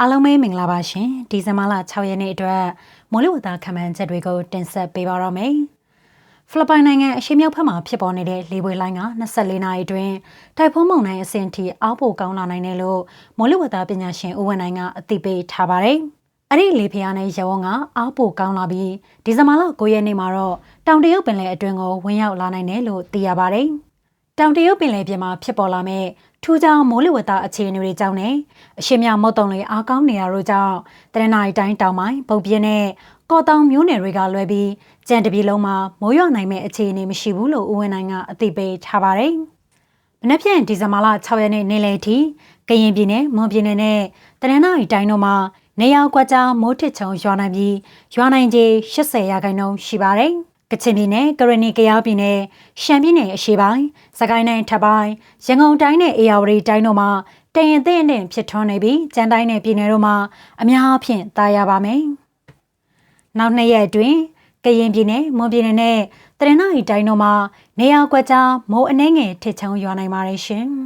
အားလုံးပဲမင်္ဂလာပါရှင်ဒီဇင်ဘာလ6ရက်နေ့အတွက်မိုးလေဝသခန့်မှန်းချက်တွေကိုတင်ဆက်ပေးပါရမယ်ဖိလစ်ပိုင်နိုင်ငံအရှေ့မြောက်ဘက်မှာဖြစ်ပေါ်နေတဲ့လေပွေလိုင်းက24နာရီအတွင်းတိုင်ဖုန်းမုန်တိုင်းအဆင့်ထိအောက်ပိုကောင်းလာနိုင်တယ်လို့မိုးလေဝသပညာရှင်ဦးဝင်းနိုင်ကအသိပေးထားပါတယ်အဲ့ဒီလေဖျားနဲ့ရဝန်းကအောက်ပိုကောင်းလာပြီးဒီဇင်ဘာလ9ရက်နေ့မှာတော့တောင်တရုတ်ပင်လယ်အတွင်းကိုဝင်ရောက်လာနိုင်တယ်လို့သိရပါတယ် တောင်တရုတ်ပင်လယ်ပြင်မှာဖြစ်ပေါ်လာမဲ့ထူးခြားမိုးလေဝသအခြေအနေတွေကြောင့်နဲ့အရှိမြမုတ်တုံတွေအားကောင်းနေရတို့ကြောင့်တရနိုင်တိုင်းတောင်ပိုင်းပုံပြင်းနဲ့ကော်တောင်မျိုးနယ်တွေကလွဲပြီးကြံတပြည်လုံးမှာမိုးရွာနိုင်မဲ့အခြေအနေမရှိဘူးလို့ဦးဝင်းနိုင်ကအသိပေးထားပါတယ်။မနေ့ဖြန်ဒီဇင်ဘာလ6ရက်နေ့နေ့လယ်ထိကရင်ပြည်နယ်မွန်ပြည်နယ်နဲ့တရနိုင်တိုင်းတို့မှာနေရာကွက်ကြားမိုးထစ်ချုံရွာနိုင်ပြီးရွာနိုင်ခြေ80ရာခိုင်နှုန်းရှိပါတယ်။ ကချင်ပြည်နယ်ကရဏီကယားပြည်နယ်ရှမ်းပြည်နယ်အရှေ့ပိုင်းစကိုင်းတိုင်းထပ်ပိုင်းရန်ကုန်တိုင်းနဲ့အေရဝတီတိုင်းတို့မှာတရင်သင့်နဲ့ဖြစ်ထွန်းနေပြီးကြမ်းတိုင်းနဲ့ပြည်နယ်တို့မှာအများအပြားတာယာပါမယ်။နောက်နှစ်ရက်အတွင်းကရင်ပြည်နယ်မွန်ပြည်နယ်နဲ့တရဏီတိုင်းတို့မှာနေရာကွက်ကြားမိုးအနှဲငယ်ထစ်ချုံရွာနိုင်ပါတယ်ရှင်။